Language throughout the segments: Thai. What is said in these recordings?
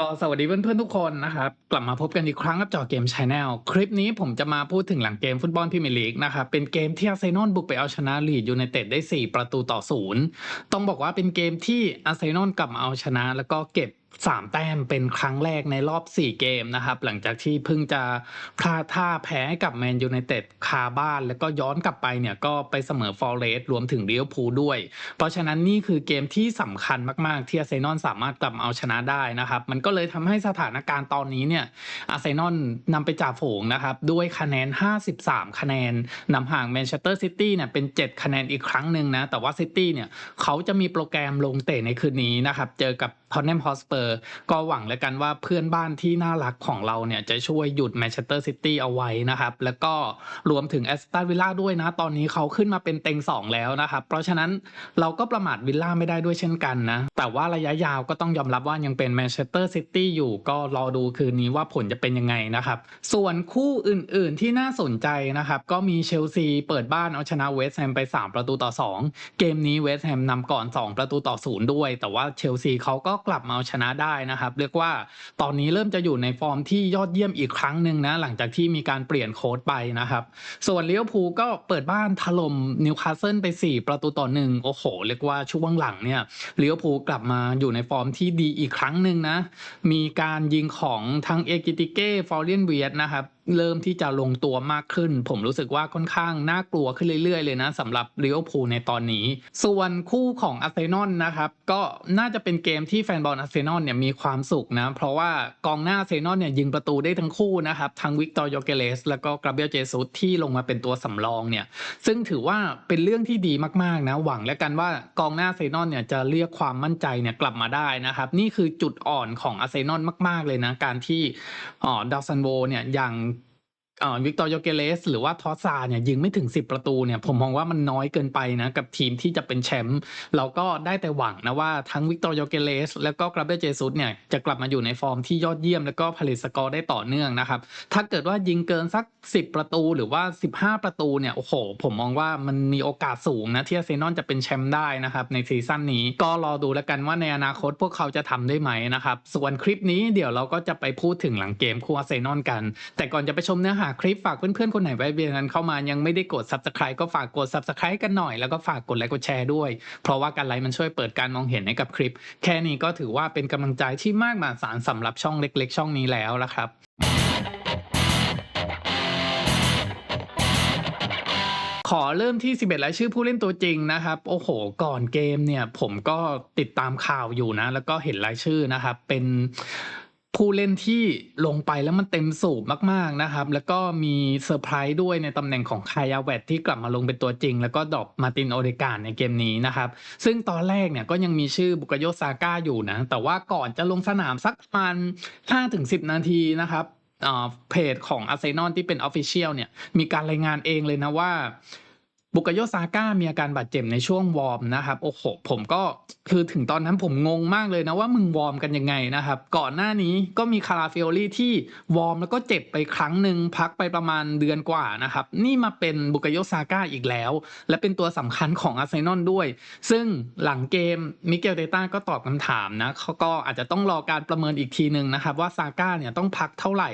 ก็สวัสดีเพื่อนๆทุกคนนะครับ กลับมาพบกันอีกครั้งกับจอเกมชาแนลคลิปนี้ผมจะมาพูดถึงหลังเกมฟุตบอลพรีเมียร์ลีกนะครับเป็นเกมที่อาร์เซนอลบุกไปเอาชนะลีดยูไนเต็ดได้ 4 ประตูต่อศูนย์ต้องบอกว่าเป็นเกมที่อาร์เซนอลกลับมาเอาชนะ แล้วก็เก็บ 3แต้มเป็นครั้งแรกในรอบ 4 เกมนะครับ หลังจากที่เพิ่งจะพลาดท่าแพ้กับแมนยูไนเต็ดคาบ้าน แล้วก็ย้อนกลับไปเนี่ยก็ไปเสมอฟอร์เรสรวมถึงเรียวพูด้วย เพราะฉะนั้นนี่คือเกมที่สำคัญมากๆ ที่อาร์เซนอลสามารถกลับเอาชนะได้นะครับ มันก็เลยทำให้สถานการณ์ตอนนี้เนี่ยอาร์เซนอลนำไปจ่าฝูงนะครับด้วยคะแนน 53 คะแนนนำห่างแมนเชสเตอร์ซิตี้เนี่ยเป็น 7 คะแนนอีกครั้งหนึ่งนะแต่ว่าซิตี้เนี่ยเขาจะมีโปรแกรมลงเตะในคืนนี้นะครับเจอกับทอนแนมฮอสเปอร์ก็หวังแล้วกันว่าเพื่อนบ้านที่น่ารักของเราเนี่ยจะช่วยหยุดแมนเชสเตอร์ซิตี้เอาไว้นะครับ แล้วก็รวมถึงแอสตันวิลล่าด้วยนะ ตอนนี้เขาขึ้นมาเป็นเต็ง 2 แล้วนะครับ เพราะฉะนั้นเราก็ประมาทวิลล่าไม่ได้ด้วยเช่นกันนะ แต่ว่าระยะยาวก็ต้องยอมรับว่ายังเป็นแมนเชสเตอร์ซิตี้อยู่ก็รอดูคืนนี้ว่าผลจะเป็นยังไงนะครับ ส่วนคู่อื่นๆที่น่าสนใจนะครับ ก็มีเชลซีเปิดบ้านเอาชนะเวสต์แฮมไป 3 ประตูต่อ 2 เกมนี้เวสต์แฮมนำก่อน 2 ประตูต่อศูนย์ด้วย แต่ว่าเชลซีเขาก็กลับมาเอาชนะได้นะครับ เรียกว่าตอนนี้เริ่มจะอยู่ในฟอร์มที่ยอดเยี่ยมอีกครั้งหนึ่งนะ หลังจากที่มีการเปลี่ยนโค้ดไปนะครับ ส่วนเลี้ยวภูก็เปิดบ้านถล่มนิวคาสเซิลไป 4 ประตูต่อหนึ่งโอ้โห เรียกว่าช่วงหลังเนี่ยเลี้ยวภูกลับมาอยู่ในฟอร์มที่ดีอีกครั้งหนึ่งนะ มีการยิงของทั้งเอกิติเก้ฟอร์เรียนเวียดนะครับ เริ่มที่จะลงตัวมากขึ้น ผมรู้สึกว่าค่อนข้างน่ากลัวขึ้นเรื่อย ๆ เลยนะสำหรับลิเวอร์พูลในตอนนี้ ส่วนคู่ของอาร์เซนอลนะครับ ก็น่าจะเป็นเกมที่แฟนบอลอาร์เซนอลเนี่ยมีความสุขนะ เพราะว่ากองหน้าอาร์เซนอลเนี่ยยิงประตูได้ทั้งคู่นะครับ ทั้งวิกตอร์โยเกเลส แล้วก็กราเบียลเจซุสที่ลงมาเป็นตัวสำรองเนี่ยซึ่งถือว่าเป็นเรื่องที่ดีมากๆนะหวังแล้วกันว่ากองหน้าอาร์เซนอลเนี่ยจะเรียกความมั่นใจเนี่ยกลับมาได้นะครับนี่คือจุดอ่อนของอาร์เซนอลมาก ๆเลยนะการที่อ๋อดาวซันโวเนี่ยยัง อ่าวิกตอร์โยเกเลสหรือว่าทอสซาเนี่ยยิงไม่ถึง 10 ประตูเนี่ยผมมองว่ามันน้อยเกินไปนะกับทีมที่จะเป็นแชมป์เราก็ได้แต่หวังนะว่าทั้งวิกตอร์โยเกเลสแล้วก็กราเบลเจซุสเนี่ยจะกลับมาอยู่ในฟอร์มที่ยอดเยี่ยมแล้วก็ผลิตสกอร์ได้ต่อเนื่องนะครับ ถ้าเกิดว่ายิงเกินสัก 10 ประตูหรือว่า 15 ประตูเนี่ยโอ้โห ผมมองว่ามันมีโอกาสสูงนะที่อาร์เซนอลจะเป็นแชมป์ได้นะครับในซีซั่นนี้ก็รอดูแล้วกันว่าในอนาคตพวกเขาจะทำได้ไหมนะครับส่วนคลิปนี้เดี๋ยวเราก็จะไปพูดถึงหลังเกมคู่อาร์เซนอลกัน แต่ก่อนจะไปชมเนื้อหาคลิปฝากเพื่อนๆ คนไหนไว้เบียนกันเข้ามายังไม่ได้กด subscribe ก็ฝากกด subscribe กันหน่อยแล้วก็ฝากกดไลค์กดแชร์ด้วย เพราะว่าการไลค์มันช่วยเปิดการมองเห็นให้กับคลิป แค่นี้ก็ถือว่าเป็นกำลังใจที่มากมหาศาลสำหรับช่องเล็ก ๆ ช่องนี้แล้วละครับขอเริ่มที่ 11รายชื่อผู้เล่นตัวจริงนะครับ โอ้โห ก่อนเกมเนี่ย ผมก็ติดตามข่าวอยู่นะ แล้วก็เห็นรายชื่อนะครับ เป็น ผู้เล่นที่ลงไปแล้วมันเต็มสูบมากๆนะครับ แล้วก็มีเซอร์ไพรส์ด้วยในตำแหน่งของคายาเวตที่กลับมาลงเป็นตัวจริง แล้วก็ดรอปมาตินโอเดกาในเกมนี้นะครับ ซึ่งตอนแรกเนี่ยก็ยังมีชื่อบุกโยซาก้าอยู่นะ แต่ว่าก่อนจะลงสนามสักประมาณ5-10 นาทีนะครับอ่าเพจของอาร์เซนอลที่เป็นออฟฟิเชียลเนี่ยมีการรายงานเองเลยนะว่า บุกโยซาก้ามีอาการบาดเจ็บในช่วงวอร์มนะครับโอ้โหผมก็คือถึงตอนนั้นผมงงมากเลยนะว่ามึงวอร์มกันยังไงนะครับ ก่อนหน้านี้ก็มีคาราเฟิโอลี่ที่วอร์มแล้วก็เจ็บไปครั้งหนึ่งพักไปประมาณเดือนกว่านะครับ นี่มาเป็นบุกโยซาก้าอีกแล้ว และเป็นตัวสำคัญของอาร์เซนอลด้วย ซึ่งหลังเกมมิเกลเตต้าก็ตอบคำถามนะเขาก็อาจจะต้องรอการประเมินอีกทีหนึ่งนะครับว่าซาก้าเนี่ยต้องพักเท่าไหร่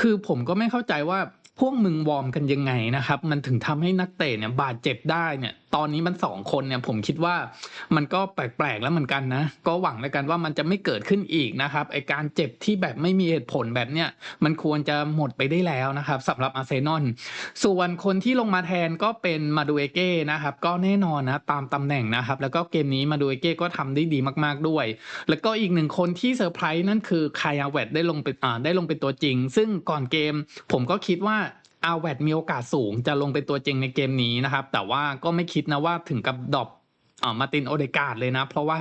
คือผมก็ไม่เข้าใจว่า พวกมึงวอร์มกันยังไงนะครับ มันถึงทำให้นักเตะเนี่ยบาดเจ็บได้เนี่ยตอนนี้มันสองคนเนี่ยผมคิดว่ามันก็แปลกๆแล้วเหมือนกันนะ ก็หวังแล้วกันว่ามันจะไม่เกิดขึ้นอีกนะครับไอการเจ็บที่แบบไม่มีเหตุผลแบบเนี้ยมันควรจะหมดไปได้แล้วนะครับสำหรับอาร์เซนอลส่วนคนที่ลงมาแทนก็เป็นมาดูเอเก้นะครับก็แน่นอนนะตามตำแหน่งนะครับ แล้วก็เกมนี้มาดูเอเก้ก็ทำได้ดีมากๆด้วย แล้วก็อีกหนึ่งคนที่เซอร์ไพรส์นั่นคือคายาเวตได้ลงเป็นอ่าได้ลงเป็นตัวจริง ซึ่งก่อนเกมผมก็คิดว่า อาแวดมีโอกาสสูงจะลงเป็นตัวจริงในเกมนี้นะครับ แต่ว่าก็ไม่คิดนะว่าถึงกับดรอปมาตินโอเดกาดเลยนะ เพราะว่า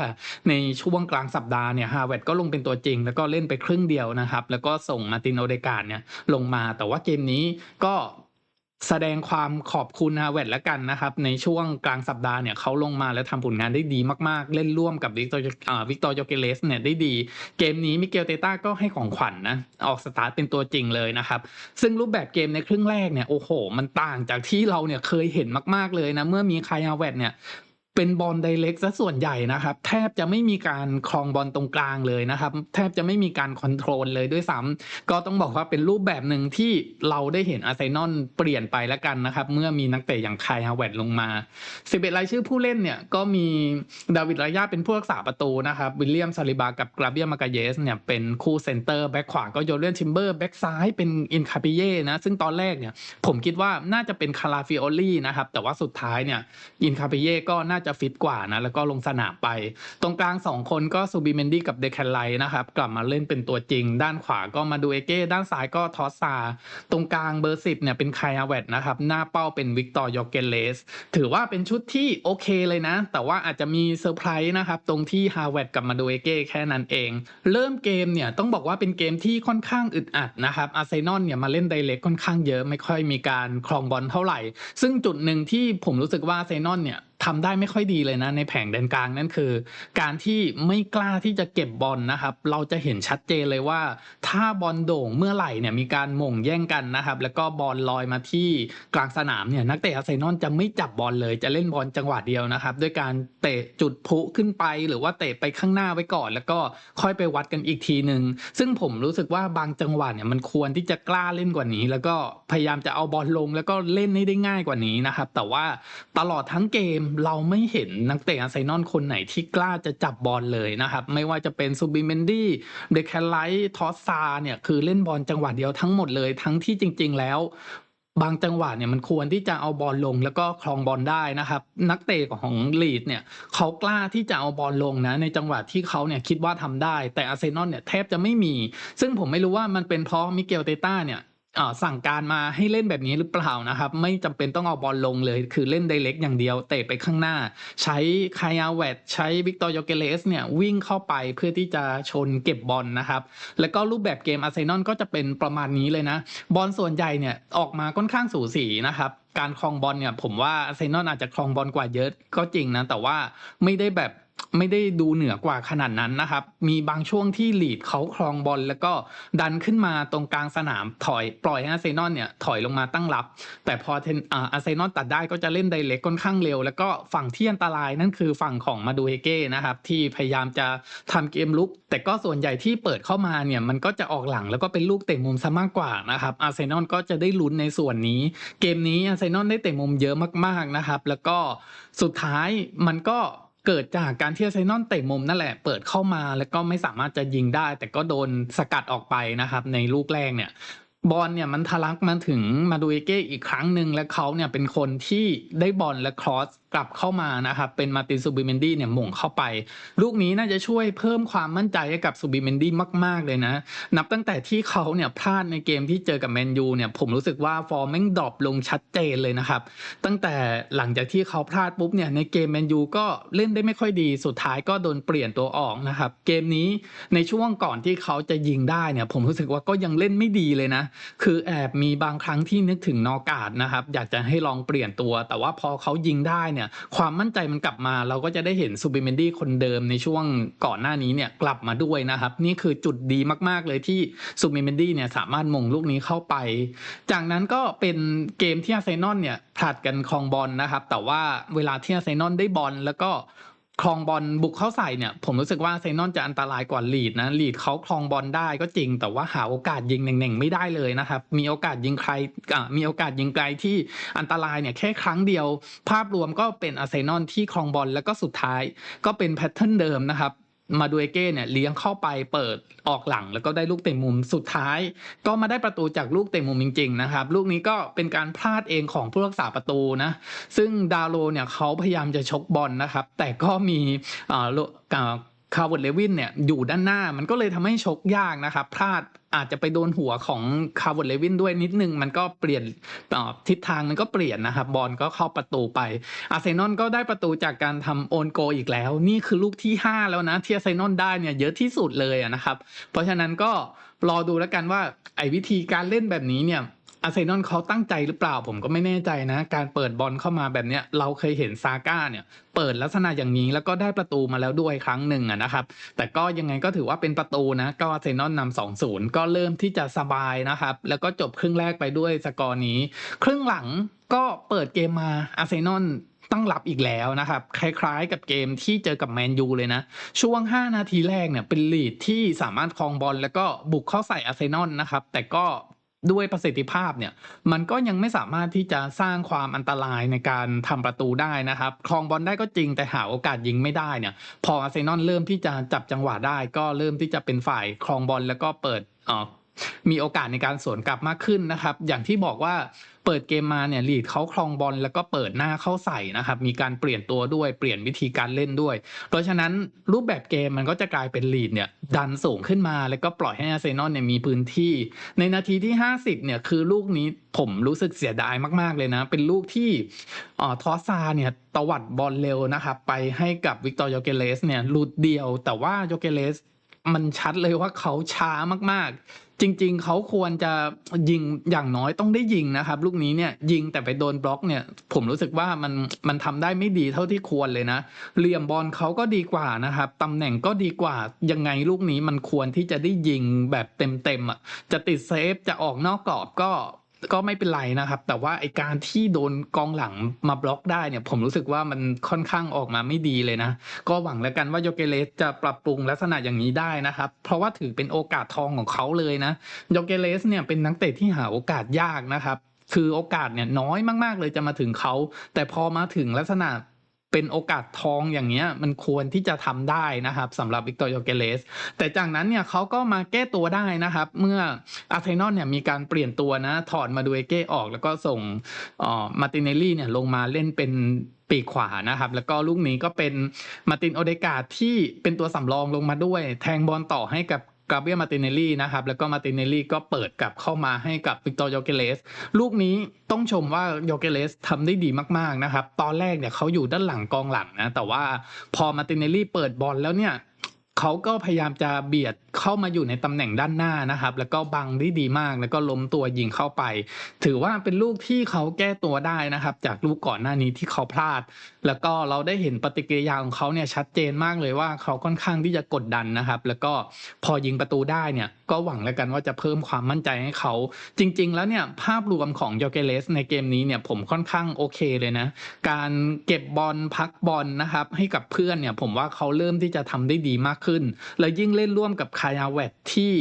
ในช่วงกลางสัปดาห์เนี่ยฮาเวดก็ลงเป็นตัวจริง แล้วก็เล่นไปครึ่งเดียวนะครับ แล้วก็ส่งมาตินโอเดกาดเนี่ยลงมาแต่ว่าเกมนี้ก็ แสดงความขอบคุณฮาเวดแล้วกันนะครับ ในช่วงกลางสัปดาห์เนี่ยเขาลงมาแล้วทำผลงานได้ดีมากๆ เล่นร่วมกับวิกตอร์อ่าวิกตอร์โยเกเลสเนี่ยได้ดี เกมนี้มิเกลเตต้าก็ให้ของขวัญนนะ ออกสตาร์ทเป็นตัวจริงเลยนะครับ ซึ่งรูปแบบเกมในครึ่งแรกเนี่ยโอ้โห มันต่างจากที่เราเนี่ยเคยเห็นมากๆเลยนะ เมื่อมีคายาเวดเนี่ย เป็นบอลไดเรกซะส่วนใหญ่นะครับ แทบจะไม่มีการครองบอลตรงกลางเลยนะครับ แทบจะไม่มีการคอนโทรลเลยด้วยซ้ำก็ต้องบอกว่าเป็นรูปแบบหนึ่งที่เราได้เห็นอาร์เซนอลเปลี่ยนไปแล้วกันนะครับ เมื่อมีนักเตะอย่างไคฮาวเวร์ดลงมา11รายชื่อผู้เล่นเนี่ยก็มีดาวิดรายาเป็นผู้รักษาประตูนะครับวิลเลียมซาลิบากับกราเบียมากาเยสเนี่ยเป็นคู่เซนเตอร์แบ็คขวาก็โยเลียนชิมเบอร์แบ็คซ้ายเป็นอินคาปิเย่นะซึ่งตอนแรกเนี่ยผมคิดว่าน่าจะเป็นคาราฟิโอลี่นะครับแต่ว่าสุดท้ายเนี่ยอินคาปิเย่ก็น่าจะฟิตกว่านะ แล้วก็ลงสนามไป ตรงกลาง 2 คนก็ซูบิเมนดี้กับเดคแคนไลนะครับ กลับมาเล่นเป็นตัวจริง ด้านขวาก็มาดูเอเก้ด้านซ้ายก็ทอสซา ตรงกลางเบอร์สิบเนี่ยเป็นไคอาเวตนะครับ หน้าเป้าเป็นวิกตอร์ยอเกเลส ถือว่าเป็นชุดที่โอเคเลยนะ แต่ว่าอาจจะมีเซอร์ไพรส์นะครับ ตรงที่ฮาวเวตกับมาดูเอเก้แค่นั้นเอง เริ่มเกมเนี่ยต้องบอกว่าเป็นเกมที่ค่อนข้างอึดอัดนะครับ อาร์เซนอลเนี่ยมาเล่นไดเรกค่อนข้างเยอะ ไม่ค่อยมีการครองบอลเท่าไหร่ ซึ่งจุดหนึ่งที่ผมรู้สึกว่าอาร์เซนอลเนี่ยทำได้ไม่ค่อยดีเลยนะ ในแผงแดนกลางนั่นคือ การที่ไม่กล้าที่จะเก็บบอลนะครับ เราจะเห็นชัดเจนเลยว่า ถ้าบอลโด่งเมื่อไหร่เนี่ยมีการหม่งแย่งกันนะครับ แล้วก็บอลลอยมาที่กลางสนามเนี่ยนักเตะอาร์เซนอลจะไม่จับบอลเลย จะเล่นบอลจังหวะเดียวนะครับ ด้วยการเตะจุดพุขึ้นไป หรือว่าเตะไปข้างหน้าไว้ก่อน แล้วก็ค่อยไปวัดกันอีกทีหนึ่งซึ่งผมรู้สึกว่าบางจังหวะเนี่ยมันควรที่จะกล้าเล่นกว่านี้ แล้วก็พยายามจะเอาบอลลง แล้วก็เล่นให้ได้ง่ายกว่านี้นะครับ แต่ว่าตลอดทั้งเกมเราไม่เห็นนักเตะอาร์เซนอลคนไหนที่กล้าจะจับบอลเลยนะครับ ไม่ว่าจะเป็นซูบิเมนดี้เดคแคลไลท์ทอสซาเนี่ยคือเล่นบอลจังหวะเดียวทั้งหมดเลยทั้งที่จริง ๆ แล้วบางจังหวะเนี่ยมันควรที่จะเอาบอลลงแล้วก็ครองบอลได้นะครับ นักเตะของลีดเนี่ยเขากล้าที่จะเอาบอลลงนะในจังหวะที่เขาเนี่ยคิดว่าทำได้ แต่อาร์เซนอลเนี่ยแทบจะไม่มี ซึ่งผมไม่รู้ว่ามันเป็นเพราะมิเกลเตต้าเนี่ย อ่า สั่งการมาให้เล่นแบบนี้หรือเปล่านะครับ ไม่จำเป็นต้องเอาบอลลงเลย คือเล่นไดเ c กอย่างเดียว เตะไปข้างหน้า ใช้คายาเวตใช้วิกตอร์ยเกเลสเนี่ย วิ่งเข้าไปเพื่อที่จะชนเก็บบอลนะครับ แล้วก็รูปแบบเกมอาร์เซนอลก็จะเป็นประมาณนี้เลยนะ บอลส่วนใหญ่เนี่ย ออกมาค่อนข้างสูสีนะครับการครองบอลเนี่ยผมว่าอาร์เซนอลอาจจะครองบอลกว่าเยอะก็จริงนะ แต่ว่าไม่ได้แบบ ไม่ได้ดูเหนือกว่าขนาดนั้นนะครับ มีบางช่วงที่ลีดเขาครองบอลแล้วก็ดันขึ้นมาตรงกลางสนามถอยปล่อยให้อาร์เซนอลเนี่ยถอยลงมาตั้งรับ แต่พอเทนอาร์เซนอลตัดได้ก็จะเล่นไดเรกค่อนข้างเร็ว แล้วก็ฝั่งที่อันตรายนั่นคือฝั่งของมาดูเฮเก้นะครับที่พยายามจะทำเกมลุก แต่ก็ส่วนใหญ่ที่เปิดเข้ามาเนี่ยมันก็จะออกหลังแล้วก็เป็นลูกเตะมุมซะมากกว่านะครับอาร์เซนอลก็จะได้ลุ้นในส่วนนี้ เกมนี้อาร์เซนอลได้เตะมุมเยอะมากๆนะครับแล้วก็สุดท้ายมันก็ เกิดจากการที่อาร์เซนอลเตะมุมนั่นแหละเปิดเข้ามาแล้วก็ไม่สามารถจะยิงได้ แต่ก็โดนสกัดออกไปนะครับ ในลูกแรกเนี่ยบอลเนี่ยมันทะลักมาถึงมาดูเอเก้อีกครั้งหนึ่งและเขาเนี่ยเป็นคนที่ได้บอลและครอส กลับเข้ามานะครับเป็นมาตินซูบิเมนดี้เนี่ยหม่งเข้าไป ลูกนี้น่าจะช่วยเพิ่มความมั่นใจให้กับซูบิเมนดี้มาก ๆ เลยนะ นับตั้งแต่ที่เขาเนี่ยพลาดในเกมที่เจอกับแมนยูเนี่ยผมรู้สึกว่าฟอร์มแม่งดรอปลงชัดเจนเลยนะครับ ตั้งแต่หลังจากที่เขาพลาดปุ๊บเนี่ยในเกมแมนยูก็เล่นได้ไม่ค่อยดีสุดท้ายก็โดนเปลี่ยนตัวออกนะครับเกมนี้ในช่วงก่อนที่เขาจะยิงได้เนี่ยผมรู้สึกว่าก็ยังเล่นไม่ดีเลยนะ คือแอบมีบางครั้งที่นึกถึงนอกาดนะครับอยากจะให้ลองเปลี่ยนตัว แต่ว่าพอเขายิงได้เนี่ยความมั่นใจมันกลับมาเราก็จะได้เห็นซูบิเมนดี้คนเดิมในช่วงก่อนหน้านี้เนี่ยกลับมาด้วยนะครับ นี่คือจุดดีมากๆเลยที่ซูบิเมนดี้เนี่ยสามารถมงลูกนี้เข้าไป จากนั้นก็เป็นเกมที่อาร์เซนอลเนี่ยผลัดกันครองบอลนะครับ แต่ว่าเวลาที่อาร์เซนอลได้บอลแล้วก็ ครองบอลบุกเข้าใส่เนี่ย ผมรู้สึกว่าอาร์เซนอนจะอันตรายกว่าลีดนะลีดเขาครองบอลได้ก็จริง แต่ว่าหาโอกาสยิงเน่งๆไม่ได้เลยนะครับ มีโอกาสยิงใครอ่ามีโอกาสยิงไกลที่อันตรายเนี่ยแค่ครั้งเดียว ภาพรวมก็เป็นอาร์เซนอลที่ครองบอลแล้วก็สุดท้ายก็เป็นแพทเทิร์นเดิมนะครับ มาดูเอเก้เนี่ยเลี้ยงเข้าไปเปิดออกหลังแล้วก็ได้ลูกเตะมุมสุดท้าย ก็มาได้ประตูจากลูกเตะมุมจริงๆนะครับลูกนี้ก็เป็นการพลาดเองของผู้รักษาประตูนะซึ่งดาโลเนี่ยเขาพยายามจะชกบอลนะครับแต่ก็มีอ่าโลอ่า คาร์วดเลวินเนี่ยอยู่ด้านหน้ามันก็เลยทำให้ชกยากนะครับ พลาดอาจจะไปโดนหัวของคาร์วดเลวินด้วยนิดนึง มันก็เปลี่ยนอ่าทิศทางมันก็เปลี่ยนนะครับบอลก็เข้าประตูไป อาร์เซนอลก็ได้ประตูจากการทำโอนโกอีกแล้ว นี่คือลูกที่ 5 แล้วนะที่อาร์เซนอลได้เนี่ยเยอะที่สุดเลยอะนะครับ เพราะฉะนั้นก็รอดูแล้วกันว่าไอ้วิธีการเล่นแบบนี้เนี่ย อาร์เซนอลเขาตั้งใจหรือเปล่าผมก็ไม่แน่ใจนะ การเปิดบอลเข้ามาแบบเนี้ยเราเคยเห็นซาก้าเนี่ยเปิดลักษณะอย่างนี้แล้วก็ได้ประตูมาแล้วด้วยครั้งหนึ่งอะนะครับ แต่ก็ยังไงก็ถือว่าเป็นประตูนะ ก็อาร์เซนอลนำสองศูนย์ก็เริ่มที่จะสบายนะครับ แล้วก็จบครึ่งแรกไปด้วยสกอร์นี้ ครึ่งหลังก็เปิดเกมมาอาร์เซนอลตั้งรับอีกแล้วนะครับ คล้ายๆกับเกมที่เจอกับแมนยูเลยนะ ช่วง 5 นาทีแรกเนี่ยเป็นลีดที่สามารถครองบอลแล้วก็บุกเข้าใส่อาร์เซนอลนะครับ แต่ก็ ด้วยประสิทธิภาพเนี่ยมันก็ยังไม่สามารถที่จะสร้างความอันตรายในการทำประตูได้นะครับครองบอลได้ก็จริงแต่หาโอกาสยิงไม่ได้เนี่ยพออาร์เซนอลเริ่มที่จะจับจังหวะได้ ก็เริ่มที่จะเป็นฝ่ายครองบอลแล้วก็เปิดออ่อ มีโอกาสในการสวนกลับมากขึ้นนะครับ อย่างที่บอกว่าเปิดเกมมาเนี่ยลีดเขาครองบอลแล้วก็เปิดหน้าเข้าใส่นะครับ มีการเปลี่ยนตัวด้วยเปลี่ยนวิธีการเล่นด้วย เพราะฉะนั้นรูปแบบเกมมันก็จะกลายเป็นลีดเนี่ยดันสูงขึ้นมาแล้วก็ปล่อยให้อาร์เซนอลเนี่ยมีพื้นที่ ในนาทีที่ 50เนี่ยคือลูกนี้ผมรู้สึกเสียดายมาก ๆ เลยนะ เป็นลูกที่อ่อทอซาเนี่ยตวัดบอลเร็วนะครับไปให้กับวิกตอร์โยเกเลสเนี่ยลุดเดียว แต่ว่าโยเกเลส มันชัดเลยว่าเขาช้ามากๆ จริง ๆ เขาควรจะยิงอย่างน้อยต้องได้ยิงนะครับ ลูกนี้เนี่ยยิงแต่ไปโดนบล็อกเนี่ย ผมรู้สึกว่ามันมันทำได้ไม่ดีเท่าที่ควรเลยนะเหลี่ยมบอลเขาก็ดีกว่านะครับตำแหน่งก็ดีกว่ายังไงลูกนี้มันควรที่จะได้ยิงแบบเต็มๆอะจะติดเซฟจะออกนอกกรอบก็ ก็ไม่เป็นไรนะครับ แต่ว่าไอการที่โดนกองหลังมาบล็อกได้เนี่ย ผมรู้สึกว่ามันค่อนข้างออกมาไม่ดีเลยนะ ก็หวังแล้วกันว่าโยเกเลสจะปรับปรุงลักษณะอย่างนี้ได้นะครับ เพราะว่าถือเป็นโอกาสทองของเขาเลยนะโยเกเลสเนี่ยเป็นนักเตะที่หาโอกาสยากนะครับ คือโอกาสเนี่ยน้อยมาก ๆ เลยจะมาถึงเขา แต่พอมาถึงลักษณะ เป็นโอกาสทองอย่างเงี้ยมันควรที่จะทำได้นะครับสำหรับวิกตอร์โยเกเลส แต่จากนั้นเนี่ยเขาก็มาแก้ตัวได้นะครับ เมื่ออาร์เซนอลเนี่ยมีการเปลี่ยนตัวนะ ถอดมาดูเอเก้ออกแล้วก็ส่งอ่อมาร์ตินเนลลี่เนี่ยลงมาเล่นเป็นปีขวานะครับ แล้วก็ลูกนี้ก็เป็นมาร์ตินโอเดกาที่เป็นตัวสำรองลงมาด้วย แทงบอลต่อให้กับ กาเบียมาติเนลลี่นะครับ แล้วก็มาติเนลลี่ก็เปิดกลับเข้ามาให้กับวิกตอร์โยเกเลส ลูกนี้ต้องชมว่าโยเกเลสทำได้ดีมากๆนะครับ ตอนแรกเนี่ยเขาอยู่ด้านหลังกองหลังนะ แต่ว่าพอมาติเนลลี่เปิดบอลแล้วเนี่ย เขาก็พยายามจะเบียดเข้ามาอยู่ในตำแหน่งด้านหน้านะครับ แล้วก็บังได้ดีมากแล้วก็ล้มตัวยิงเข้าไป ถือว่าเป็นลูกที่เขาแก้ตัวได้นะครับ จากลูกก่อนหน้านี้ที่เขาพลาด แล้วก็เราได้เห็นปฏิกิริยาของเขาเนี่ยชัดเจนมากเลยว่าเขาค่อนข้างที่จะกดดันนะครับ แล้วก็พอยิงประตูได้เนี่ยก็หวังแล้วกันว่าจะเพิ่มความมั่นใจให้เขา จริง ๆ แล้วเนี่ยภาพรวมของโยเกเลสในเกมนี้เนี่ยผมค่อนข้างโอเคเลยนะ การเก็บบอลพักบอลนะครับ ให้กับเพื่อนเนี่ยผมว่าเขาเริ่มที่จะทำได้ดีมากขึ้น แล้วยิ่งเล่นร่วมกับคายาเวตที่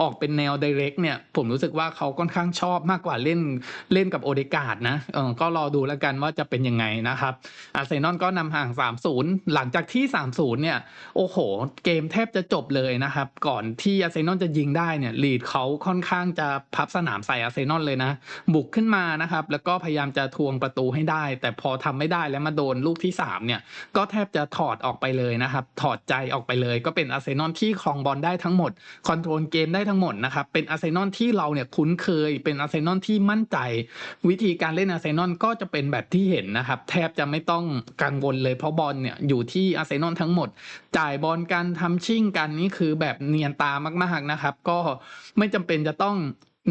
ออกเป็นแนว direct เนี่ย ผมรู้สึกว่าเขาค่อนข้างชอบมากกว่าเล่นเล่นกับโอเดกาดนะเออก็รอดูแล้วกันว่าจะเป็นยังไงนะครับ อาร์เซนอลก็นำห่าง 3-0 หลังจากที่ 3-0 เนี่ย โอ้โห เกมแทบจะจบเลยนะครับ ก่อนที่อาร์เซนอลจะยิงได้เนี่ยลีดเขาค่อนข้างจะพับสนามใส่อาร์เซนอลเลยนะ บุกขึ้นมานะครับ แล้วก็พยายามจะทวงประตูให้ได้ แต่พอทำไม่ได้แล้วมาโดนลูกที่ 3 เนี่ย ก็แทบจะถอดออกไปเลยนะครับ ถอดใจออกไปเลยก็เป็นอาร์เซนอลที่ครองบอลได้ทั้งหมดคอนโทรลเกมได้ทั้งหมดนะครับเป็นอาร์เซนอลที่เราเนี่ยคุ้นเคยเป็นอาร์เซนอลที่มั่นใจ วิธีการเล่นอาร์เซนอลก็จะเป็นแบบที่เห็นนะครับ แทบจะไม่ต้องกังวลเลยเพราะบอลเนี่ยอยู่ที่อาร์เซนอลทั้งหมด จ่ายบอลกันทำชิ่งกันนี่คือแบบเนียนตามากๆนะครับ ก็ไม่จำเป็นจะต้อง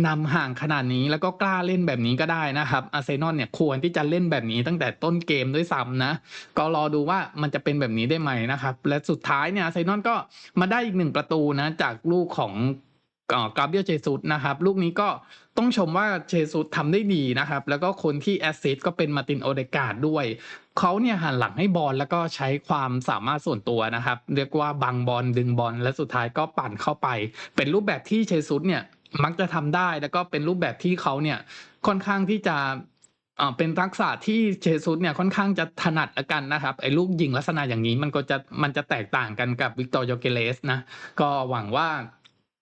นำห่างขนาดนี้แล้วก็กล้าเล่นแบบนี้ก็ได้นะครับอาร์เซนอลเนี่ยควรที่จะเล่นแบบนี้ตั้งแต่ต้นเกมด้วยซ้ำนะ ก็รอดูว่ามันจะเป็นแบบนี้ได้ไหมนะครับ และสุดท้ายเนี่ยอาร์เซนอลก็มาได้อีกหนึ่งประตูนะ จากลูกของกาเบียลเจซุสนะครับ ลูกนี้ก็ต้องชมว่าเจซุสทำได้ดีนะครับ แล้วก็คนที่แอสซิสก็เป็นมาตินโอเดกาดด้วย เขาเนี่ยหันหลังให้บอลแล้วก็ใช้ความสามารถส่วนตัวนะครับ เรียกว่าบังบอลดึงบอลและสุดท้ายก็ปั่นเข้าไป เป็นรูปแบบที่เชซุสเนี่ย มักจะทำได้แล้วก็เป็นรูปแบบที่เขาเนี่ยค่อนข้างที่จะเป็นทักษะที่เชซุสเนี่ยค่อนข้างจะถนัดละกันนะครับไอ้ลูกยิงลักษณะอย่างนี้มันก็จะมันจะแตกต่างกันกับวิกตอร์โยเกเลสนะก็หวังว่า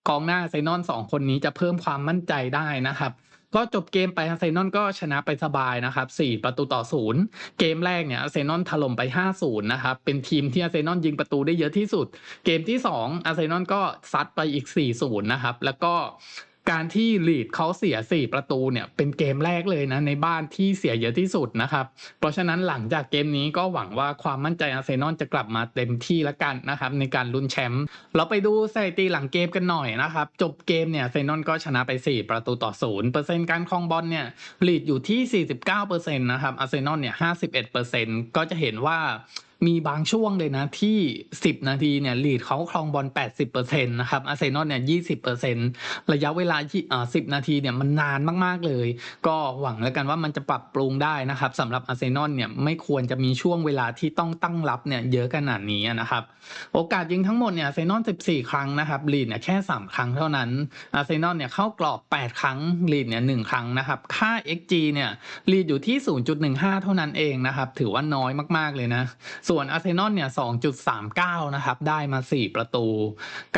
กองหน้าไซนอนสองคนนี้จะเพิ่มความมั่นใจได้นะครับ ก็จบเกมไปอาร์เซนอลก็ชนะไปสบายนะครับ 4 ประตูต่อศูนย์เกมแรกเนี่ยอาร์เซนอลถล่มไป 5-0 นะครับ เป็นทีมที่อาร์เซนอลยิงประตูได้เยอะที่สุด เกมที่ 2อาร์เซนอลก็ซัดไปอีก 4-0 นะครับ แล้วก็ การที่ลีดเขาเสีย 4 ประตูเนี่ยเป็นเกมแรกเลยนะในบ้านที่เสียเยอะที่สุดนะครับ เพราะฉะนั้นหลังจากเกมนี้ก็หวังว่าความมั่นใจอาร์เซนอลจะกลับมาเต็มที่ละกันนะครับในการลุ้นแชมป์เราไปดูสถิติหลังเกมกันหน่อยนะครับ จบเกมเนี่ยอาร์เซนอลก็ชนะไป 4 ประตูต่อศูนย์เปอร์เซ็นต์การครองบอลเนี่ยลีดอยู่ที่ 49%นะครับอาร์เซนอลเนี่ย51%ก็จะเห็นว่า มีบางช่วงเลยนะที่ 10 นาทีเนี่ยลีดเขาครองบอล 80%นะครับอาร์เซนอลเนี่ย 20%ระยะเวลาที่อ่า10 นาทีเนี่ยมันนานมากๆเลย ก็หวังแล้วกันว่ามันจะปรับปรุงได้นะครับสำหรับอาร์เซนอลเนี่ยไม่ควรจะมีช่วงเวลาที่ต้องตั้งรับเนี่ยเยอะขนาดนี้นะครับ โอกาสยิงทั้งหมดเนี่ยอาร์เซนอล 14 ครั้งนะครับลีดเนี่ยแค่ 3 ครั้งเท่านั้นอาร์เซนอลเนี่ยเข้ากรอบ 8 ครั้งลีดเนี่ย1ครั้งนะครับค่า XG เนี่ยลีดอยู่ที่ 0.15 เท่านั้นเองนะครับถือว่าน้อยมากๆเลยนะส่วนอาร์เซนอลเนี่ย 2.39 นะครับ ได้มา 4 ประตู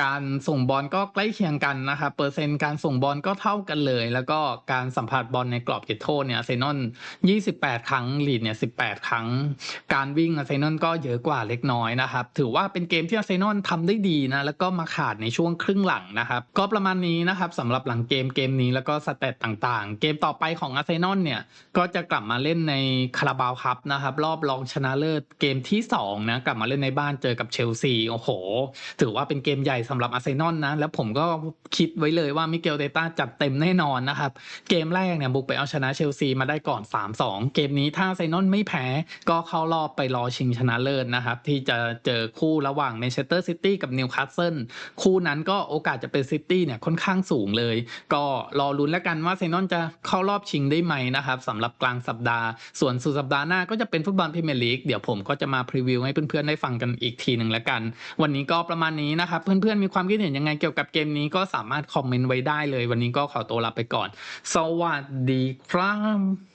การส่งบอลก็ใกล้เคียงกันนะครับเปอร์เซ็นต์การส่งบอลก็เท่ากันเลย แล้วก็การสัมผัสบอลในกรอบเขตโทษเนี่ยอาร์เซนอล28 ครั้งลีดเนี่ย 18 ครั้ง การวิ่งอาร์เซนอลก็เยอะกว่าเล็กน้อยนะครับ ถือว่าเป็นเกมที่อาร์เซนอลทำได้ดีนะ แล้วก็มาขาดในช่วงครึ่งหลังนะครับ ก็ประมาณนี้นะครับสำหรับหลังเกมเกมนี้แล้วก็สเตตต่างๆ เกมต่อไปของอาร์เซนอลเนี่ยก็จะกลับมาเล่นในคาราบาวครับนะครับรอบรองชนะเลิศเกมที่2นะกลับมาเล่นในบ้านเจอกับเชลซีโอ้โห ถือว่าเป็นเกมใหญ่สำหรับอาร์เซนอลนะ แล้วผมก็คิดไว้เลยว่ามิเกลเตต้าจัดเต็มแน่นอนนะครับ เกมแรกเนี่ยบุกไปเอาชนะเชลซีมาได้ก่อน 3-2 เกมนี้ถ้าอาร์เซนอลไม่แพ้ก็เข้ารอบไปรอชิงชนะเลิศนะครับ ที่จะเจอคู่ระหว่างแมนเชสเตอร์ซิตี้กับนิวคาสเซิลคู่นั้นก็โอกาสจะเป็นซิตี้เนี่ยค่อนข้างสูงเลย ก็รอลุ้นแล้วกันว่าอาร์เซนอลจะเข้ารอบชิงได้ไหมนะครับสำหรับกลางสัปดาห์ ส่วนสุดสัปดาห์หน้าก็จะเป็นฟุตบอลพรีเมียร์ลีกเดี๋ยวผมก็จะมาพรีวิวให้เพื่อนๆได้ฟังกันอีกทีหนึ่งแล้วกัน วันนี้ก็ประมาณนี้นะครับเพื่อนๆมีความคิดเห็นยังไงเกี่ยวกับเกมนี้ก็สามารถคอมเมนต์ไว้ได้เลย วันนี้ก็ขอตัวลาไปก่อน สวัสดีครับ